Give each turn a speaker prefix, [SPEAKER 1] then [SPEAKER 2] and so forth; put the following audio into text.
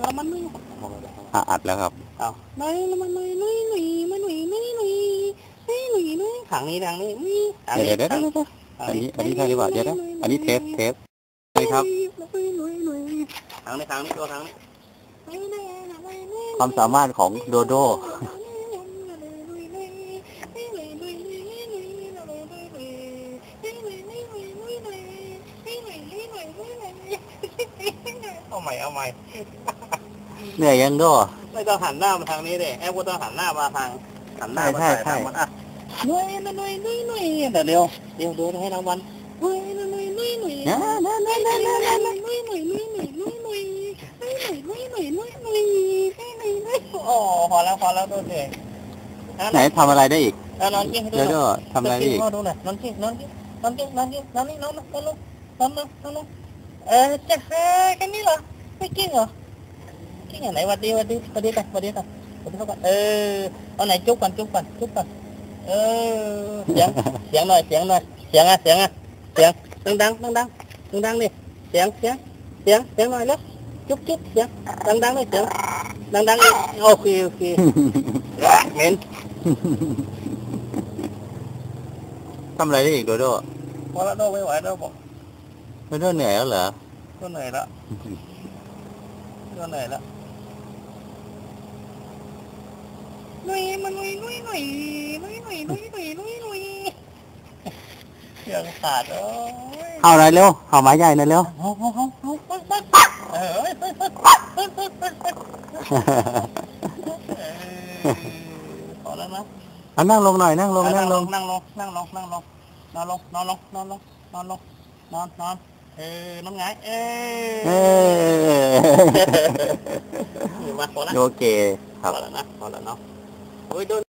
[SPEAKER 1] แล้วมันไม่
[SPEAKER 2] อะอัดแล้วครับ
[SPEAKER 1] เอาหน่อยมันหน่อยหน่อยหน่อยมันหน่อยหน่อยหน่อยหน่อยหน่อยหน่อยทางนี้ทางนี้นี่ทาง
[SPEAKER 2] เดี๋ยว
[SPEAKER 1] นี้
[SPEAKER 2] เดี๋ยวเดี๋ยวอันนี้อันนี้ใช่หรือเปล่าเดี๋ยวนะอันนี้เทสเทสใช่ครับ
[SPEAKER 1] ทางนี้ทางนี้ตัวทางนี้
[SPEAKER 2] ความสามารถของโดโด
[SPEAKER 1] เอาใหม่เอาใหม่
[SPEAKER 2] เหนื่อยยังโด
[SPEAKER 1] ไม่ต้องหันหน้ามาทางนี้เลยแอบก็ต้องหันหน้ามาทางหันหน้ามา
[SPEAKER 2] ใช่
[SPEAKER 1] ใส่
[SPEAKER 2] ใช่
[SPEAKER 1] ทางมันอะหน่วยหน่วยหน่วยหน่วยหน่วยเดี๋ยวเร็วเดี๋ยวดูให้รางวัลหน่วยหน่วยหน่วยหน่วยหน่วย
[SPEAKER 2] นะนะนะนะนะนะนะ
[SPEAKER 1] โอ้พอแล้วพอแล้วดูสิ
[SPEAKER 2] ไหนทำอะไรได้อีก
[SPEAKER 1] นอนกิ้งให้ดู
[SPEAKER 2] โดโดทำอะไรได้อีก
[SPEAKER 1] ดูหน่อยนอนกิ้งนอนกิ้งนอนกิ้งนอนกิ้งนอนนี่นอนลงนอนลงนอนลงนอนลงเออจะแค่แค่นี้เหรอไม่กิ้งเหรอกิ้งอย่างไหนวั ดดีวัดดีวัดดีกันวัดดีกันวัดดีเข้ากันเออเอาไหนจุ๊บกันจุ๊บกันจุ๊บกันเออเสียงเสียงหน่อยเสียงหน่อยเสียงอะเสียงอะเสียงดังดังดังดังดังๆดิเสียงเสียงเสียงเสียงหน่อยเร็วจุ๊บจุ๊บเสียงดังดังๆเลยเสียงดังดังๆเลยโอเคโอเคเหม็น
[SPEAKER 2] ทำอะไรได้อีกโดโด
[SPEAKER 1] พอแล้วโดไม่ไหวแล้วบอก
[SPEAKER 2] โดโดเหนื่อยแล้วเหรอ
[SPEAKER 1] ก็เหนื่อยแล้วก็เหนื่อยแล้วห นุยมันหนุยหนุยหนุยหนุยหนุยหนุยหนุยหนุยนุยเครื่องขาดโอ้ย
[SPEAKER 2] เอาหน่อยเร็วเอาไม้ใหญ่หน่อยเร็ว
[SPEAKER 1] เอาเอาเอาเอาเออเฮ้ยเฮ้ยเฮ้ยพอแล้วนะ
[SPEAKER 2] เอานั่งลงหน่อยนั่งลงนั่งลง
[SPEAKER 1] นั่งลงนั่งลงนั่งลงนอนลงนอนลงนอนลงนอนลงนอนนอนเออน้องไงเอ
[SPEAKER 2] เอ
[SPEAKER 1] อมาพอแล้ว
[SPEAKER 2] โอเคครับ
[SPEAKER 1] พอแล้วนะพอแล้วเนาะ Hoy no